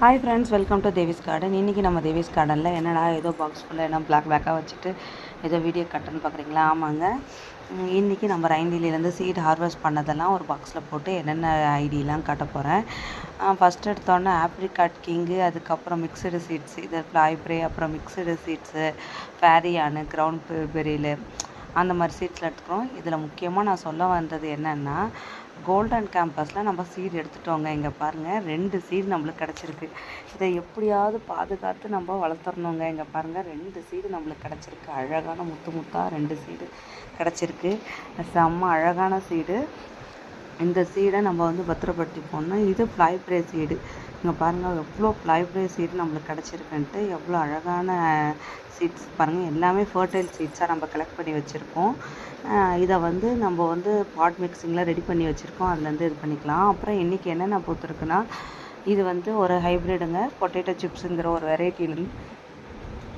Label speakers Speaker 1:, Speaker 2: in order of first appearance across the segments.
Speaker 1: Hi friends welcome to Devi's garden இன்றைக்கி நம்ம தேவிஸ் கார்டனில் என்னடா ஏதோ பாக்ஸ் ஃபுல்லாக என்ன பிளாக் பிளாக்காக வச்சுட்டு ஏதோ வீடியோ கட்டுன்னு பார்க்குறீங்களா? ஆமாங்க. இன்றைக்கி நம்ம ரைண்டிலேருந்து சீட் ஹார்வெஸ்ட் பண்ணதெல்லாம் ஒரு பாக்ஸில் போட்டு என்னென்ன ஐடியெலாம் காட்ட போகிறேன் ஃபஸ்ட் எடுத்தோன்னே ஆப்ரிகாட் கிங்கு அதுக்கப்புறம் மிக்சடு சீட்ஸ் இது ஃப்ளாய்ப்ரே அப்புறம் மிக்சடு சீட்ஸு ஃபேரியானு கிரவுண்ட் பெரியில் அந்த மாதிரி சீட்ஸில் எடுத்துக்கிறோம். இதில் முக்கியமாக நான் சொல்ல வந்தது என்னென்னா கோல்டன் கேம்பஸில் நம்ம சீட் எடுத்துட்டோங்க. இங்கே பாருங்கள் ரெண்டு சீடு நம்மளுக்கு கிடச்சிருக்கு. இதை எப்படியாவது பாதுகாத்து நம்ம வளர்த்துறணுங்க இங்கே பாருங்கள் ரெண்டு சீடு நம்மளுக்கு கிடச்சிருக்கு. அழகான முத்து முத்தாக ரெண்டு சீடு கிடச்சிருக்கு. செம்ம அழகான சீடு இந்த சீடை நம்ம வந்து பத்திரப்படுத்தி போடணும். இது ஃப்ளைப்ரே சீடு இங்கே பாருங்கள் எவ்வளோ ஃப்ளைப்ரே சீடு நம்மளுக்கு கிடச்சிருக்குன்ட்டு எவ்வளோ அழகான சீட்ஸ் பாருங்கள் எல்லாமே ஃபர்டைல் சீட்ஸாக நம்ம கலெக்ட் பண்ணி வச்சுருக்கோம். இதை வந்து நம்ம வந்து பாட் மிக்சிங்கில் ரெடி பண்ணி வச்சுருக்கோம். அதுலேருந்து இது பண்ணிக்கலாம். அப்புறம் இன்றைக்கி என்னென்ன பூத்துருக்குன்னா இது வந்து ஒரு ஹைப்ரிடுங்க பொட்டேட்டோ சிப்ஸுங்கிற ஒரு வெரைட்டிலேருந்து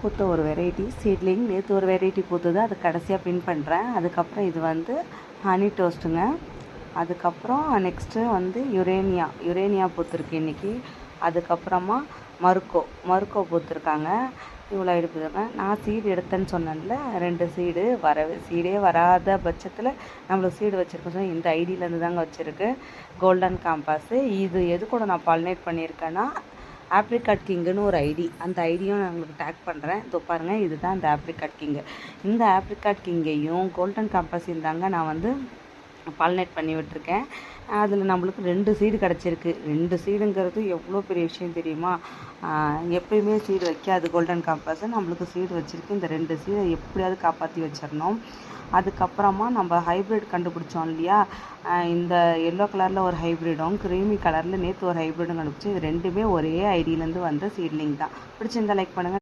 Speaker 1: பூத்த ஒரு வெரைட்டி சீட்லிங் நேற்று ஒரு வெரைட்டி பூத்துது. அது கடைசியாக பின் பண்ணுறேன் அதுக்கப்புறம் இது வந்து ஹனி டோஸ்ட்டுங்க அதுக்கப்புறம் நெக்ஸ்ட்டு வந்து யுரேனியா யுரேனியா பூத்துருக்கு இன்றைக்கி அதுக்கப்புறமா மருக்கோ மருக்கோ பூத்துருக்காங்க. இவ்வளோ எடுப்புதுங்க நான் சீடு எடுத்தேன்னு சொன்னேன்ல ரெண்டு சீடு வரவே சீடே வராத பட்சத்தில் நம்மளுக்கு சீடு வச்சுருக்கோம். So இந்த ஐடியிலேருந்து தாங்க வச்சுருக்கு. கோல்டன் காம்பாஸு இது எது கூட நான் பாலினேட் பண்ணியிருக்கேன்னா ஆப்ரிகாட் கிங்குன்னு ஒரு ஐடி அந்த ஐடியும் நான் உங்களுக்கு டேக் பண்ணுறேன் இதோ பாருங்கள் இதுதான் இந்த ஆப்ரிகாட் கிங்கு இந்த ஆப்ரிகாட் கிங்கையும் கோல்டன் காம்பாஸையும் தாங்க நான் வந்து பாலினேட் பண்ணி விட்டுருக்கேன். அதில் நம்மளுக்கு ரெண்டு சீடு கிடச்சிருக்கு. ரெண்டு சீடுங்கிறது எவ்வளோ பெரிய விஷயம் தெரியுமா? எப்பயுமே சீடு வைக்காது. கோல்டன் காம்பஸ் நம்மளுக்கு சீடு வச்சுருக்கு. இந்த ரெண்டு சீடை எப்படியாவது காப்பாற்றி வச்சிடணும். அதுக்கப்புறமா நம்ம ஹைப்ரிட் கண்டுபிடிச்சோம் இல்லையா? இந்த எல்லோ கலரில் ஒரு ஹைப்ரிடும் க்ரீமி கலரில் நேற்று ஒரு ஹைப்ரிடும் கண்டுபிடிச்சி இது ரெண்டுமே ஒரே ஐடியிலேருந்து வந்த சீட்லிங் தான். பிடிச்சிருந்தா லைக் பண்ணுங்கள்